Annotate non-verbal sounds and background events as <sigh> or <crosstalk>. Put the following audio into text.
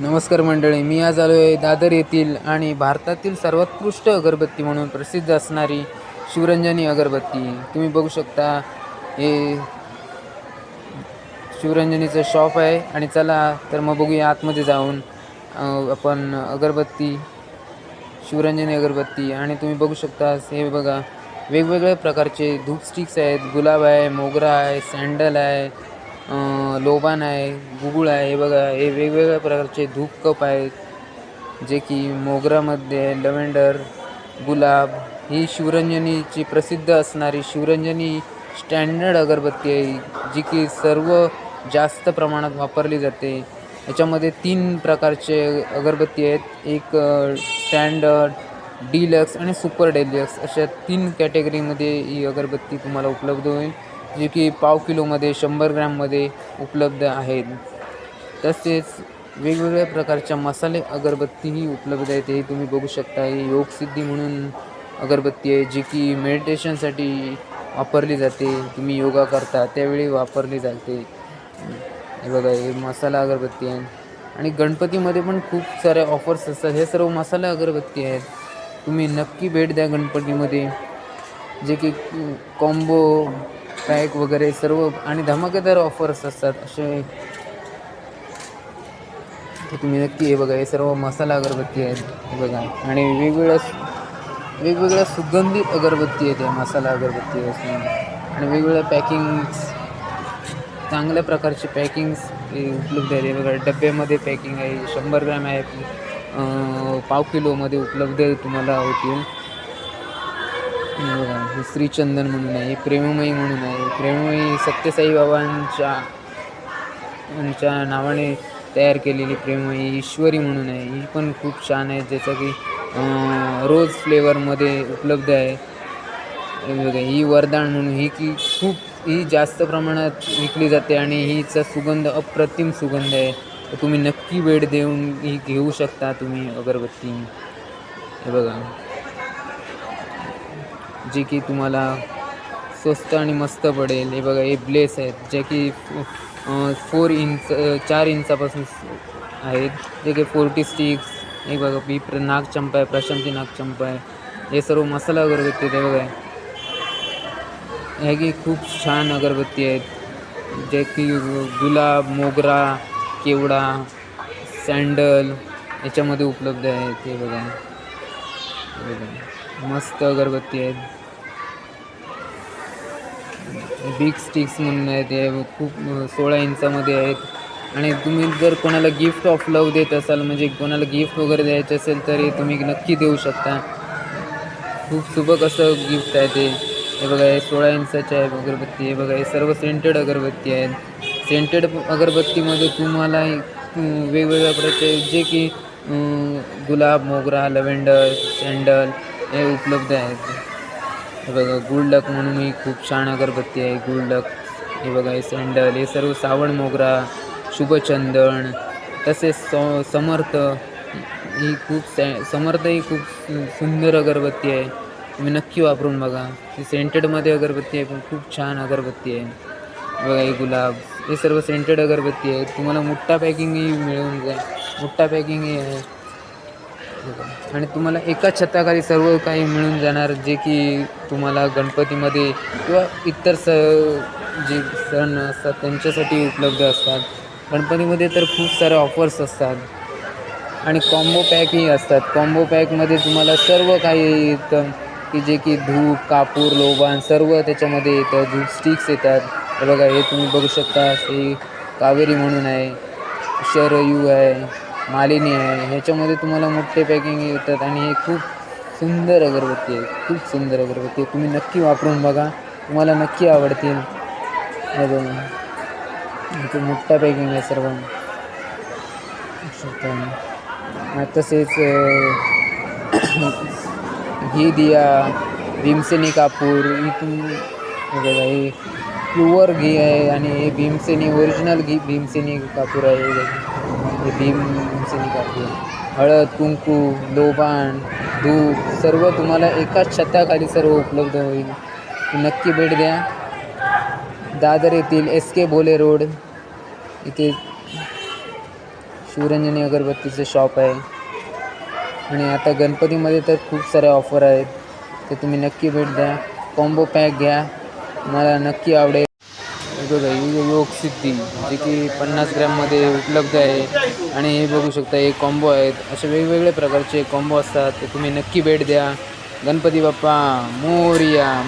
नमस्कार मंडळी मी आज आलो आहे दादर येथील आणि भारतातील सर्वोत्कृष्ट अगरबत्ती म्हणून प्रसिद्ध असणारी शिवरंजनी अगरबत्ती. तुम्ही बघू शकता हे शिवरंजनीचं शॉप आहे आणि चला तर मग बघूया आतमध्ये जाऊन आपण अगरबत्ती शिवरंजनी अगरबत्ती आणि तुम्ही बघू शकता हे बघा वेगवेगळ्या प्रकारचे धूप स्टिक्स आहेत गुलाब आहे मोगरा आहे सँडल आहे लोबान आहे गुगुळ आहे हे बघा हे वेगवेगळ्या प्रकारचे धूप कप आहेत जे की मोगरामध्ये लव्हेंडर गुलाब ही शिवरंजनीची प्रसिद्ध असणारी शिवरंजनी स्टँडर्ड अगरबत्ती आहे जी की सर्व जास्त प्रमाणात वापरली जाते. याच्यामध्ये तीन प्रकारचे अगरबत्ती आहेत एक स्टँडर्ड डिलक्स आणि सुपर डिलक्स अशा तीन कॅटेगरीमध्ये ही अगरबत्ती तुम्हाला उपलब्ध होईल. जे की पाव किलोमध्ये शंभर ग्रॅममध्ये उपलब्ध आहेत. तसेच वेगवेगळ्या प्रकारच्या मसाले अगरबत्तीही उपलब्ध आहेत. हे तुम्ही बघू शकता ही योगसिद्धी म्हणून अगरबत्ती आहे जी की मेडिटेशनसाठी वापरली जाते. तुम्ही योगा करता त्यावेळी वापरली जाते. हे बघा हे मसाला अगरबत्ती आहे. आणि गणपतीमध्ये पण खूप साऱ्या ऑफर्स असतात. हे सर्व मसाला अगरबत्ती आहेत. तुम्ही नक्की भेट द्या गणपतीमध्ये. जे की कॉम्बो पॅक वगैरे सर्व आणि धमाकेदार ऑफर्स असतात असे. तुम्ही नक्की हे बघा हे सर्व मसाला अगरबत्ती आहेत बघा. आणि वेगवेगळ्या वेगवेगळ्या सुगंधित अगरबत्ती आहेत या मसाला अगरबत्ती असून आणि वेगवेगळ्या पॅकिंग्स चांगल्या प्रकारचे पॅकिंग्स हे उपलब्ध आहेत. वेगवेगळ्या बघा डब्यामध्ये पॅकिंग आहे शंभर ग्रॅम आहे पाव किलोमध्ये उपलब्ध तुम्हाला होतील. श्रीचंदन म्हणून आहे प्रेममयी म्हणून आहे प्रेममयी सत्यसाई बाबांच्या यांच्या नावाने तयार केलेली प्रेममयी ईश्वरी म्हणून आहे ही पण खूप छान आहे ज्याचं की रोज फ्लेवरमध्ये उपलब्ध आहे. बघा ही वरदान म्हणून ही की खूप ही जास्त प्रमाणात विकली जाते आणि हिचा सुगंध अप्रतिम सुगंध आहे. तर तुम्ही नक्की वेळ देऊन ही घेऊ शकता तुम्ही अगरबत्ती. हे बघा. जे की तुम्हाला स्वस्त आणि मस्त पडेल. हे बघा हे ब्लेस आहेत जे की फोर इंच चार इंचापासून आहेत. जे की फोर्टी स्टिक्स हे बघा बी प्र नागचंपा आहे प्रशांती नागचंपा आहे. हे सर्व मसाला अगरबत्ती ते बघा. हे की खूप छान अगरबत्ती आहेत. जे की गुलाब मोगरा केवडा सँडल याच्यामध्ये उपलब्ध आहेत हे बघा. बघा. मस्त अगरबत्ती आहेत. बिग स्टिक्स म्हणून आहेत हे. खूप सोळा इंचामध्ये आहेत. आणि तुम्ही जर कोणाला गिफ्ट ऑफ लव देत असाल म्हणजे कोणाला गिफ्ट वगैरे द्यायचं असेल तरी तुम्ही नक्की देऊ शकता. खूप सुबक असं गिफ्ट आहे ते. हे बघा हे सोळा इंचाचे आहे अगरबत्ती. हे बघा हे सर्व सेंटेड अगरबत्ती आहेत. सेंटेड अगरबत्तीमध्ये तुम्हाला वेगवेगळ्या प्रकारचे जे की गुलाब मोगरा लव्हेंडर सँडल हे उपलब्ध आहेत. हे बघा गुळडक म्हणून ही खूप छान अगरबत्ती आहे. गुळडक हे बघा हे सँडल हे सर्व सावण मोगरा शुभचंदन तसेच स समर्थ ही खूप सॅ समर्थ ही खूप सु- सुंदर अगरबत्ती आहे. तुम्ही नक्की वापरून बघा. ही सेंटेडमध्ये अगरबत्ती आहे पण खूप छान अगरबत्ती आहे. बघा हे गुलाब हे सर्व सेंटेड अगरबत्ती आहे तुम्हाला मोठा पॅकिंगही मिळून जाईल. मोठा पॅकिंगही आहे. आणि तुम्हाला एका छताखाली सर्व काही मिळून जाणार जे की तुम्हाला गणपतीमध्ये किंवा इतर स जे सण असतात त्यांच्यासाठी उपलब्ध असतात. गणपतीमध्ये तर खूप सारे ऑफर्स असतात. आणि कॉम्बो पॅकही असतात. कॉम्बो पॅकमध्ये तुम्हाला सर्व काही येतं की जे की धूप कापूर लोबान सर्व त्याच्यामध्ये येतं. धूप स्टिक्स येतात. हे बघा हे तुम्ही बघू शकता हे कावेरी म्हणून आहे शरयू आहे. मालिनी आहे. ह्याच्यामध्ये तुम्हाला मोठे पॅकिंग येतात आणि हे खूप सुंदर अगरबत्ती आहे. खूप सुंदर अगरबत्ती आहे. तुम्ही नक्की वापरून बघा. तुम्हाला नक्की आवडतील. हे इथे मोठा पॅकिंग आहे सर्व तसेच <coughs> ही घी दिया भीमसेनी कापूर. इथून हे बघा हे प्युअर घी आहे आणि हे भीमसेनी ओरिजिनल घी भीमसेनी कापूर आहे. भीम हळद कुंकू लोबाण दूध सर्व तुम्हाला एकाच छताखाली सर्व उपलब्ध होईल. नक्की भेट द्या. दादर येथील एस के बोले रोड. इथे शिवरंजनी अगरबत्तीचं शॉप आहे. आणि आता गणपतीमध्ये तर खूप साऱ्या ऑफर आहेत. तर तुम्ही नक्की भेट द्या. कॉम्बो पॅक घ्या. मला नक्की आवडेल. बघा ही योग सिद्धी जे की पन्नास ग्रॅममध्ये उपलब्ध आहे. आणि हे बघू शकता हे कॉम्बो आहेत. असे वेगवेगळ्या प्रकारचे कॉम्बो असतात. ते तुम्ही नक्की भेट द्या. गणपती बाप्पा मोरया